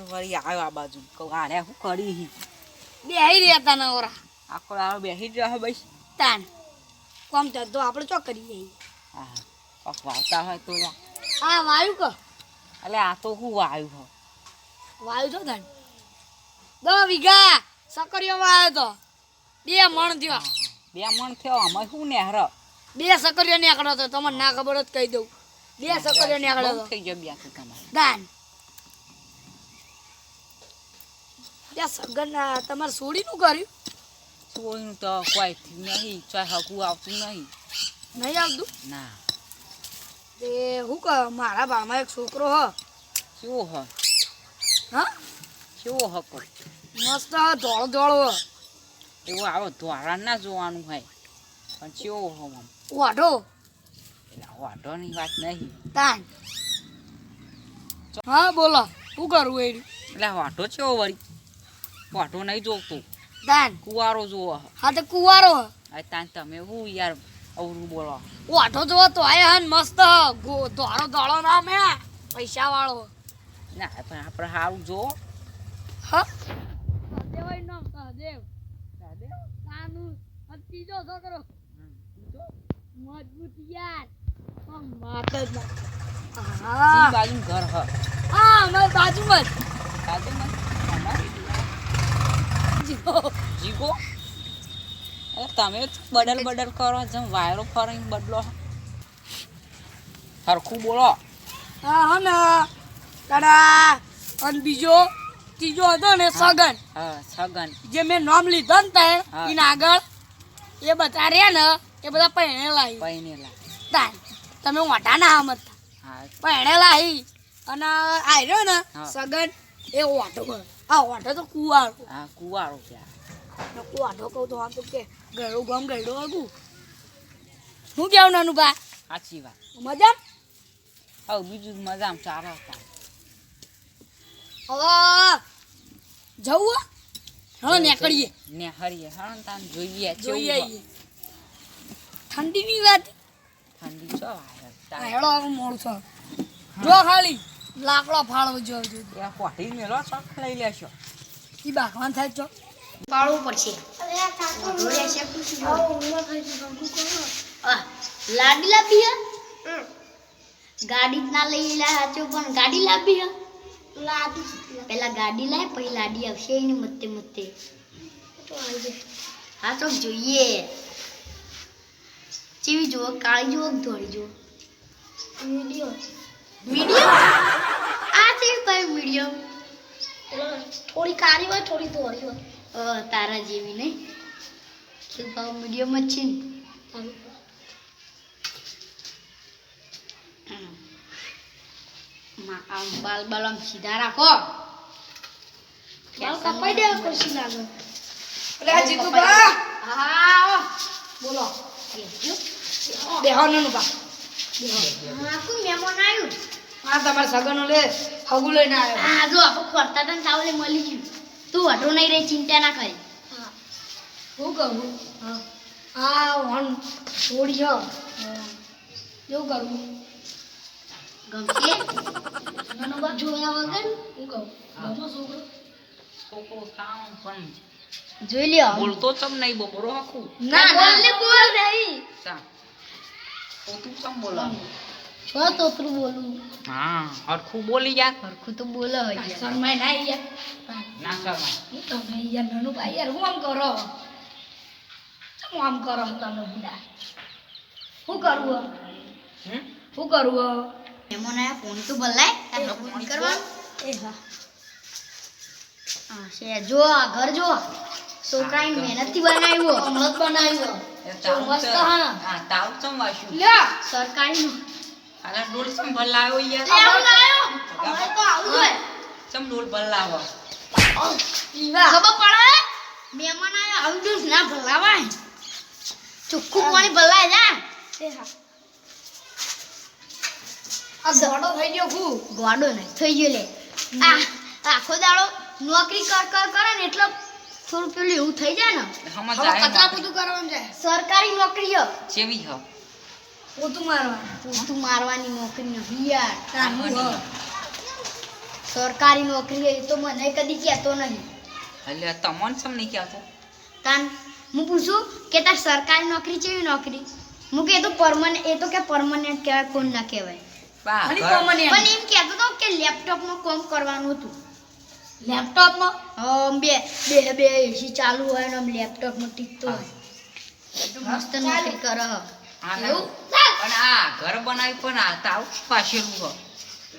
ને વળી આવ્યો આ બાજુ. કહું આને શું કરી હી? બેહી રહ્યા તા નવરા. આખો આવો બેસી જ રહ્યો બસ. તાન કોમ ધંધો આપણે ચો કરી જઈએ હા કોક વાવતા હોય તો. હા વાયુ ક એટલે આ તો શું વાયુ હો વાયુ તો ધન દો વીઘા સકરીઓ વાયો તો. બે મણ થયો. બે મણ થયો આમાં શું નેહર? બે સકરીઓ નીકળ્યો તો તમને ના ખબર જ કહી દઉં. બે સકરીઓ નીકળ્યો તો. થઈ ગયો બે તો તમારે. દાન ત્યાં સગન તમારે સોડીનું કર્યું? સોડીનું તો કોઈ નહીં ચાય હકું આવતું નહીં. નહીં આવતું? ના. તે હું કહ મારા બાળમાં એક છોકરો હ. કેવો હ? હા? કેવો હક મસ્ત ધોળો ધોળો હ. એવો આવો ધોળા ના જોવાનું હોય. પણ કેવો હો આમ? વાઢો. એટલે વાઢોની વાત નહીં. તાન. હા બોલો. શું કરવું એ એટલે વાઢો કેવો વળી? વાઢો નહીં જોતું તાન કુવારો જોવો હા તો કુવારો. હ તાન તમે હું યાર અવરું બોલો. વાઢો જોવો તો આય હન મસ્ત. ધોળો ધોળો ના મે પૈસા વાળો ના પણ આપણે હારું જો. હા. સહદેવ નામ સહદેવ તાનું અને ત્રીજો છોકરો. મજબૂત યાર. આમ વાત જ ના. હા. બાજુ ઘર હ. હા અમારી બાજુમાં જ. બાજુમાં જીગો? અરે તમે બદલ બડલ કરો જેમ વાયરો ફરીને બદલો. સરખું બોલો. હા હા ને. દાદા અને બીજો ત્રીજો હતો ને સગન હા સગન જે મેં નામ લીધો ને તે એને આગળ એ બધા રહ્યા ને એ બધા પહેણેલા હી. પૈનેલા તાન તમે મોટા ના સમજતા પહેણે પહેણેલા અને આવ્યો ને સગન એ ઓટો આ વાટો તો કુવાળો. હા કુવારો ત્યાં ને વાટો કહું તો આમ તો કે ગળું ગમ ગળું આગું. શું કેવું નાનું બા? સાચી વાત. મજા હવે બીજું મજામાં ચાલે હતા હવે જવું નીકળીએ. ને હરીએ હરણ તાન જોઈએ જોઈએ જોઈએ ઠંડીની વાત? ઠંડી છો હેડો મોડું છો જો ખાલી. લાકડો ફાળવો જોજો એ કોઠી મેલો શોખ લઈ લેશો. ઈ બાકવાન થાય છો પાળવું પડશે. લાડી લાવી હે ગાડી જ ના લઈ લે હાચો પણ ગાડી લાવી હે. પેલા ગાડી લાય પછી લાડી આવશે એની મતે મતે. હા તો જોઈએ. ચીવી જુઓ કાળી જુઓ ધોળી જુઓ? Medium medium? આ છે કઈ મીડિયમ. થોડી કાળી હોય થોડી ધોળી હોય. તારા જેવી નહીં. શું ભાવ મીડિયમ જ છે ને. આમ બાલ બાલ આમ સીધા રાખો. બાલ કપાઈ દે ખુરશી લાગે. અરે બા. હા. બોલો. બેહો નું બા હા કુ મહેમાન આવ્યું. હા તમારા સગનો લે હગુ લઈને આવ્યો. હા જો આપણે ફરતા તને ને તાવલે મળી ગયું. તું વઢો નહીં રહી ચિંતા ના કરે. હું. કહું? હા. વન છોડી જો એવું કરું? ગમશે? નાનો બા જોયા વગર? હું કહું? ગમો છોકરો. છોકરો કામ પણ જોઈ લ્યો. બોલતો તમ નહીં બપોરો આખું ના બોલ ને બોલ નહીં તો તું ચમ બોલો છો તોતરું બોલું. હા હરખું બોલી યાર હરખું તો બોલે હોય શરમાય ના યાર ના શરમાય. તો યાર નાનું ભાઈ યાર હું આમ કરો? શું આમ કરો તમે બુડા શું કરવું શું કરવું એમાં ના ફોન તો બદલાય ફોન કરવાનો એ હા. હા છે જો આ ઘર જો. છોકરાએ મહેનતથી બનાવ્યું. જ બનાવ્યું. મસ્ત હા. હા ચમ વાસ્યું? લ્યા. સરકારી આલા ડોલ ચમ ભલાયો યાર? લેવું લાયો. હવે તો આવું ચમ ડોલ ભલાવો. ઈવા ખબર પડે? મહેમાન આયા. આવું ડોલ ના ભલાવાય. ચોખ્ખું પાણી ભલાય જા. આ ગોડો થઈ ગયો ખૂબ. ગોડો ને થઈ ગયો લે. આ આખો દાડો નોકરી કર કર કરે ને એટલે થોડું પેલું એવું થઈ જાય ને. કચરા કરવાનું છે. સરકારી નોકરી જેવી ચેવી હ. પોતું મારવાનું પોતું મારવાની નોકરી યાર સરકારી નોકરી એ તો મને કદી કહેતો નહીં. એટલે તમને સમ નહીં કહેતો? તાન હું પૂછું કે તાર સરકારી નોકરી કેવી નોકરી? હું કે તો પરમનન્ટ એ તો કે પરમનન્ટ કહેવાય કોણ ના કહેવાય. પણ એમ કહેતો તો કે લેપટોપમાં કામ કરવાનું હતું. લેપટોપમાં બે બે બે એસી ચાલુ હોય ને આમ લેપટોપમાં ટીકતો હોય. મસ્ત નોકરી કરો? પણ આ ઘર બનાવી પણ આ તાવ પાછેલું હો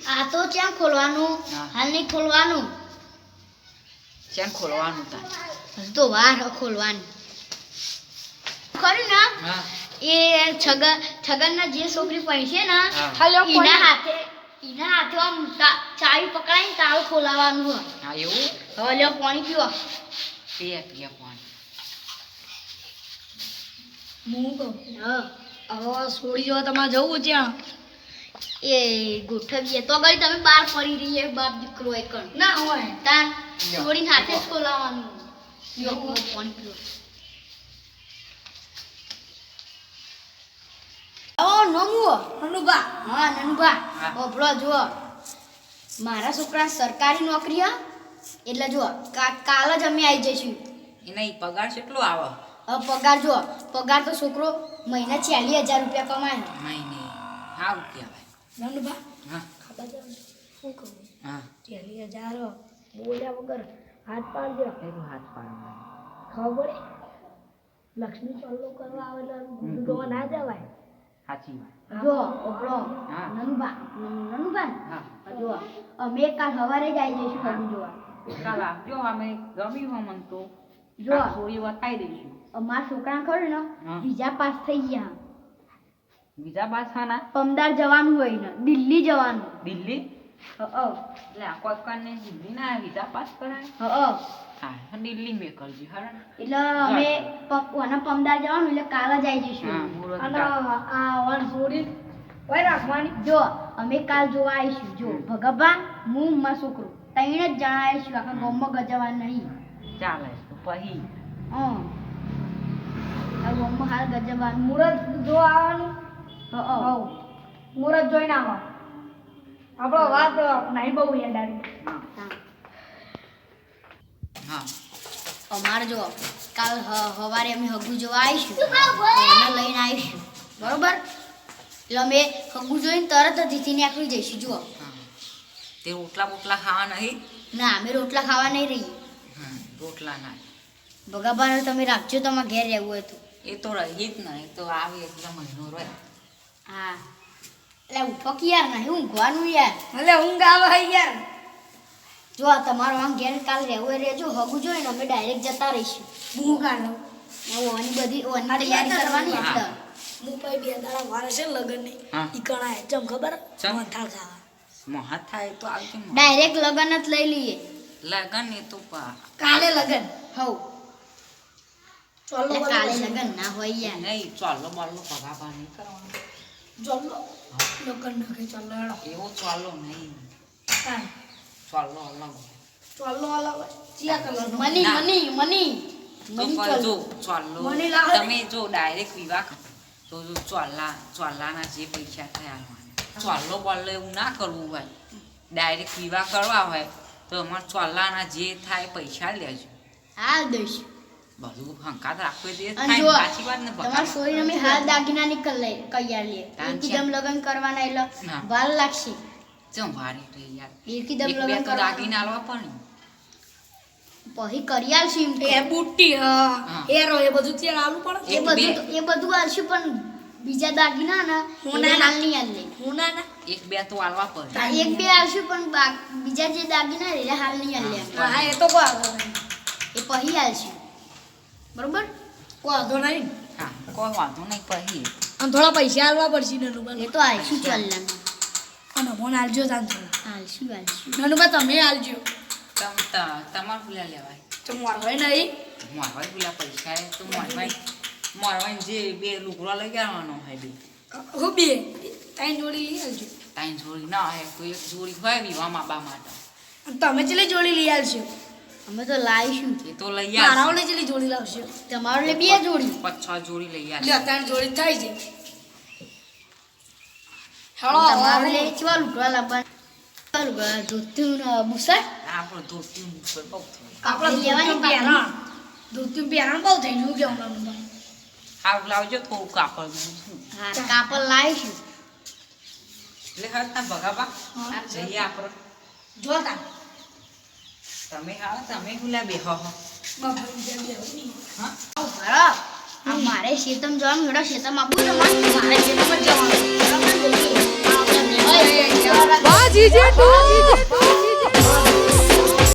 આ તો ક્યાં ખોલવાનું? હાલ નહીં ખોલવાનું. ચેન ખોલવાનું તા? હજુ તો વાર ખોલવાની. ખરું ને? એ છગન છગનના જે છોકરી પૈસે ને એના હાથે એના હાથે આમ તા- ચાવી પકડાઈને તાળું ખોલાવાનું હોય હા એવું? હવે લ્યો પાણી પીવો પીએ પીએ પાણી. હું કહું? હા. હવે છોડી જવા તમારે જવું ત્યાં? એ ગોઠવીએ. તો ગઈ તમે બહાર ફરી રહીએ બાપ દીકરો એક ના હોય. તાર છોડી સાથે જ ખોલાવાનું ઓ નમુઓ હનુભા હા નનુભા હા. ઓભળો જુઓ. મારા છોકરા સરકારી નોકરી હા? એટલે કા- કાલ જ અમે આવી જઈશું. એને ઈ પગાર કેટલો આવે? હવે પગાર જુઓ. પગાર તો છોકરો મહિના ચાલીસ હજાર રૂપિયા કમાય. મહિને હાવ કહેવાય. હનુભા હા. ખબર છે શું કહું? હા. ચાલી હજાર બોલ્યા વગર હાથ પાડજો પેલું હાથ પાડ ખબર લક્ષ્મી ચોલ્લો કરવા આવે એટલે ગુડ ના જવાય. સાચી વાત. જો હા. નનુભા નનુ- હા. અમે કાલ સવારે જ આવી જઈશું જોવા. કાલ આપજો અમે ગમ્યું મન તો. જો. સોરી બતાવી દઈશું અમાર છોકરા ખરું ને? બીજા પાસ થઈ ગયા. બીજા પાછાના પમદાર જવાનું હોય ને દિલ્હી જવાનું. દિલ્હી? હ એટલે આ કોઈ કારણે દિલ્હી ના વિઝા પાસ કરાય? હ હા. દિલ્હી મેં કરજી હા એટલે અમે ઓના પમદાર જવાનું એટલે કાલ જ આવી જઈશું. અને આ ઓન છોડી કોઈ રાખવાની? જો અમે કાલ જોવા આવીશું જો ભગવાન હું મા છોકરો ત્રણ જ જણાવીશું આખા ગામમાં ગજવા નહીં. ચાલે. પછી હં આ ગામમાં હાલ ગજવાનું મુરત જો આવવાનું. હવ મુહૂર્ત જોઈને આવો. આપણો વાત નહીં બહુ યાદ આવી. હા. હા અમારે જો કાલ સવારે હવારે અમે હગુ જોવા આવીશું. એને લઈને આવીશું. બરોબર? એટલે અમે હગુ જોઈને તરત જ જીતી નીકળી જઈશું જુઓ. તે રોટલા બોટલા ખાવા નહીં? ના અમે રોટલા ખાવા નહીં રહીએ. રોટલા ના. ભગાભાને તમે રાખજો તમારે ઘેર રહેવું હોય તો. એ તો રહી જ ને તો આવે એટલે મહિનો રહે. હા. એટલે ઉઠો કે યાર નહીં ઊંઘવાનું યાર. એટલે ઊંઘ આવે યાર. જો આ તમારો આમ ઘેર કાલ રહેવું હોય રહેજો હગું જોઈએ ને અમે ડાયરેક્ટ જતા રહીશું. હું કાઢો ઓની બધી ઓની તૈયારી કરવાની એટલે. હું. પછી બે દાડા વારે છે લગનની કણાય ચમ ખબર? ચમ? ખાવા. મહા થાય તો આવતી ડાયરેક્ટ લગન જ લઈ લઈએ. લગન એ તો પા કાલે લગન. હવ. ચોલ્લો એટલે લગન ના હોય યાર નહીં પગા કરવાનો ચોલ્લો લગન ચોલ્લો એવો નહીં. અલગ ચોલ્લો અલગ ચિયા કલર મની મની મની. તમે જો ડાયરેક્ટ વિવાહ કરો તો જો ચાલા ચાલાના જે પૈસા થયા હોય. ચાલો બોલો એવું ના કરવું હોય. ડાયરેક્ટ વિવાહ કરવા હોય તો અમારે ચાલાના જે થાય પૈસા લેજો. હા દઈશું. બધું હંકાત રાખવું જો સાચી વાત ને તમારા સોયને અમે હાલ દાગીના નીકળ લઈ કૈયાર લે. એકદમ લગન કરવાના એટલે વાલ લાગશે. ચમ વારે રે યાર. એકદમ લગન તો દાગીના આલવા પણ પહી કરી આલશું એમ. એ બુટ્ટી હા. એ રો એ બધું ત્યાં આલું પડે. એ બધું એ બધું આલશું પણ બીજા દાગીના ના હું એને ના- હાલ નહીં આલ લઈ. હું ના ના એક બે તો આલવા પડે. એક બે આવશું પણ બીજા જે દાગીના રે, એ હાલ નહીં આલ લે. હા. એ તો કો એ પહી આલશું બરોબર? કોઈ વાંધો નહીં. હા કોઈ વાંધો નહીં પછી. અને થોડા પૈસા આલવા પડશે એ નનુબા તો આલશું ચાલના અને ફોન આલજો તાન થોડા. આલશું આલશું નનુબા તમે આલજો. તમ ત- તમારે પેલા લેવાય. તો મારો નહીં. મોરવાઈ પેલા પૈસા એ તો મોરવાઈ મોરવાઈ જે બે લુગડા લઈ જવાનો હોય બે. હું બે. તાઈ જોડી લઈ આલજો. તાઈ જોડી ના હોય કોઈ એક જોડી હોય વિવાહ માબા માટે. તમે ચલે જોડી લઈ આલશો? અમે તો લાવીશું એ તો લઈ મારા ઓલે ચેલી જોડી લાવશે? તમારો લે બે જોડી. પાંચ છ જોડી લઈ આવ લે ત્રણ જોડી થાય છે. હેળો તમારો લે ચેવા લુગડા લાવવાના. ધોતું બુસર આપણો ધોતી મુસળ બહુ થયું આપણે લેવાની પહેરણ ધોતી પહેરણ બહુ થઈ ગયું કેવું તમને? તો લાવજો થોડું કાપડ હા કાપડ લાવીશું એટલે હા તા ભગાબા જઈએ આપણે. જોતા તમે આવો તમે ગુલા બેહો હો. મારે શેતમ જવાનું હેડો શેતમ આપું. ને મારે શેતમ જ જવાનું. બાજી બરાબર. બાજી જેઠું